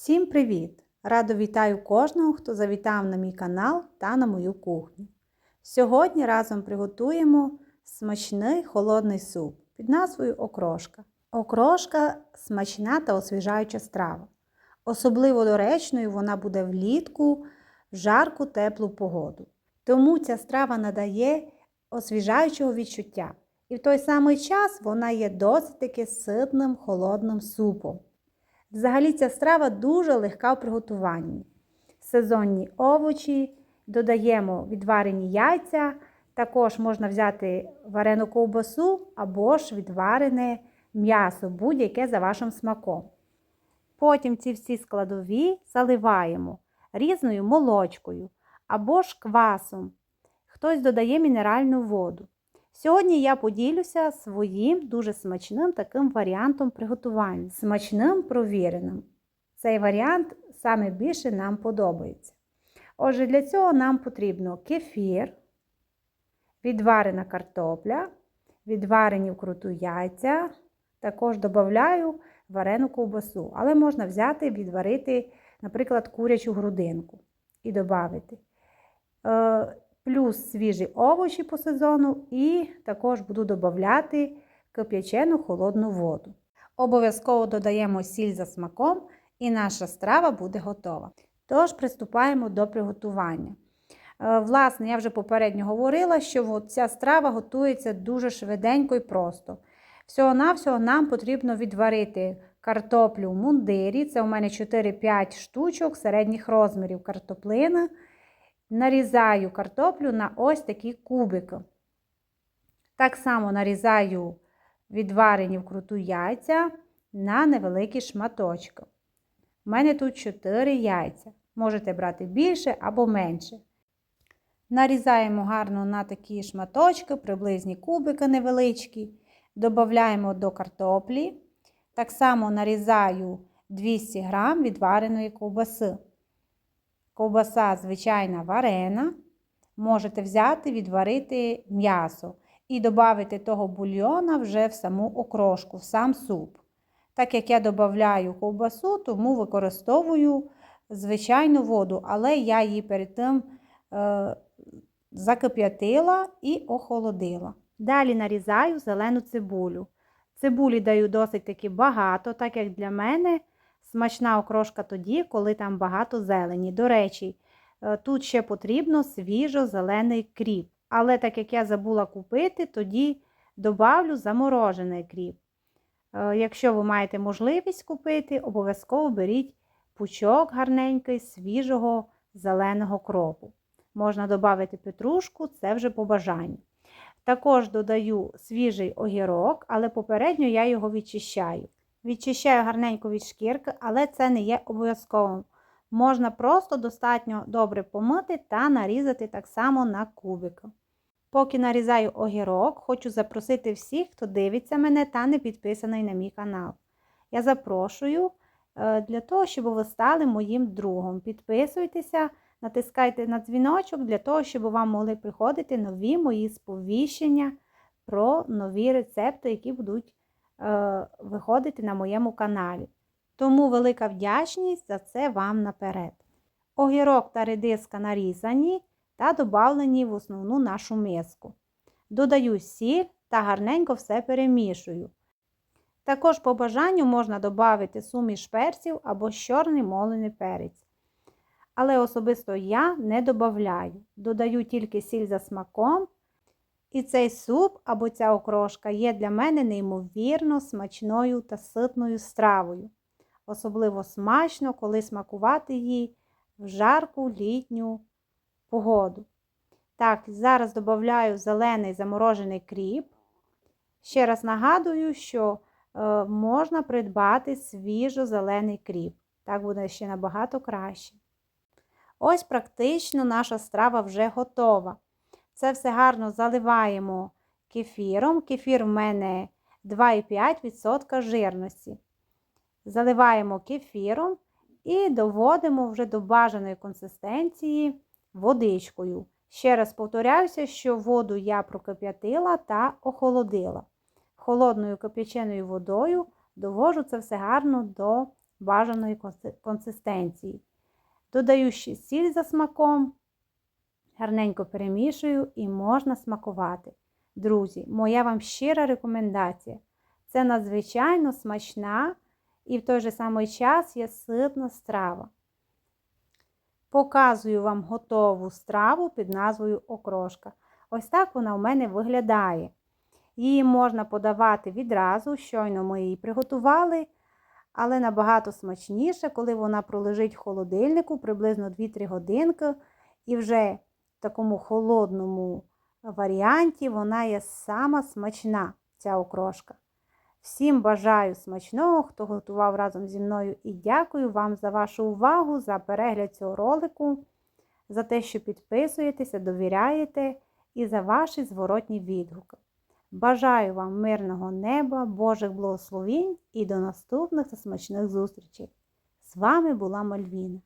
Всім привіт! Радо вітаю кожного, хто завітав на мій канал та на мою кухню. Сьогодні разом приготуємо смачний холодний суп під назвою окрошка. Окрошка смачна та освіжаюча страва. Особливо доречною вона буде влітку в жарку теплу погоду. Тому ця страва надає освіжаючого відчуття. І в той самий час вона є досить таки ситним холодним супом. Взагалі ця страва дуже легка в приготуванні. Сезонні овочі, додаємо відварені яйця, також можна взяти варену ковбасу або ж відварене м'ясо, будь-яке за вашим смаком. Потім ці всі складові заливаємо різною молочкою або ж квасом. Хтось додає мінеральну воду. Сьогодні я поділюся своїм дуже смачним таким варіантом приготування. Смачним провіреним. Цей варіант саме більше нам подобається. Отже, для цього нам потрібно кефір, відварена картопля, відварені вкруту яйця. Також додаю варену ковбасу. Але можна взяти і відварити, наприклад, курячу грудинку і додати плюс свіжі овочі по сезону, і також буду додати кип'ячену холодну воду. Обов'язково додаємо сіль за смаком, і наша страва буде готова. Тож, приступаємо до приготування. Е, власне, я вже попередньо говорила, що ця страва готується дуже швиденько і просто. Всього-навсього нам потрібно відварити картоплю в мундирі. Це у мене 4-5 штучок середніх розмірів картоплини нарізаю картоплю на ось такі кубики. Так само нарізаю відварені вкруту яйця на невеликі шматочки. У мене тут 4 яйця. Можете брати більше або менше. Нарізаємо гарно на такі шматочки, приблизні кубики невеличкі. Додаємо до картоплі. Так само нарізаю 200 г відвареної ковбаси. Ковбаса звичайна варена. Можете взяти, відварити м'ясо і додати того бульйона вже в саму окрошку, в сам суп. Так як я додаю ковбасу, тому використовую звичайну воду, але я її перед тим е, закип'ятила і охолодила. Далі нарізаю зелену цибулю. Цибулі даю досить таки багато, так як для мене Смачна окрошка тоді, коли там багато зелені. До речі, е, тут ще потрібно свіжо-зелений кріп. Але так як я забула купити, тоді добавлю заморожений кріп. Е, якщо ви маєте можливість купити, обов'язково беріть пучок гарненький свіжого зеленого кропу. Можна додати петрушку, це вже по бажанню. Також додаю свіжий огірок, але попередньо я його відчищаю. Відчищаю гарненько від шкірки, але це не є обов'язковим. Можна просто достатньо добре помити та нарізати так само на кубики. Поки нарізаю огірок, хочу запросити всіх, хто дивиться мене та не підписаний на мій канал. Я запрошую е, для того, щоб ви стали моїм другом. Підписуйтеся, натискайте на дзвіночок для того, щоб вам могли приходити нові мої сповіщення про нові рецепти, які будуть виходити на моєму каналі. Тому велика вдячність за це вам наперед. Огірок та редиска нарізані та додавлені в основну нашу миску. Додаю сіль та гарненько все перемішую. Також по бажанню можна додати суміш перців або чорний молений перець. Але особисто я не додаю. Додаю тільки сіль за смаком і цей суп або ця окрошка є для мене неймовірно смачною та ситною стравою. Особливо смачно, коли смакувати її в жарку літню погоду. Так, зараз додаю зелений заморожений кріп. Ще раз нагадую, що е, можна придбати свіжо зелений кріп. Так буде ще набагато краще. Ось практично наша страва вже готова. Це все гарно заливаємо кефіром. Кефір в мене 2,5% жирності. Заливаємо кефіром і доводимо вже до бажаної консистенції водичкою. Ще раз повторяюся, що воду я прокип'ятила та охолодила. Холодною кип'яченою водою довожу це все гарно до бажаної консистенції. Додаю ще сіль за смаком, гарненько перемішую і можна смакувати. Друзі, моя вам щира рекомендація. Це надзвичайно смачна і в той же самий час є ситна страва. Показую вам готову страву під назвою окрошка. Ось так вона у мене виглядає. Її можна подавати відразу, щойно ми її приготували, але набагато смачніше, коли вона пролежить в холодильнику приблизно 2-3 годинки, і вже такому холодному варіанті вона є сама смачна, ця окрошка. Всім бажаю смачного, хто готував разом зі мною, і дякую вам за вашу увагу, за перегляд цього ролику, за те, що підписуєтеся, довіряєте і за ваші зворотні відгуки. Бажаю вам мирного неба, Божих благословінь і до наступних та смачних зустрічей. З вами була Мальвіна.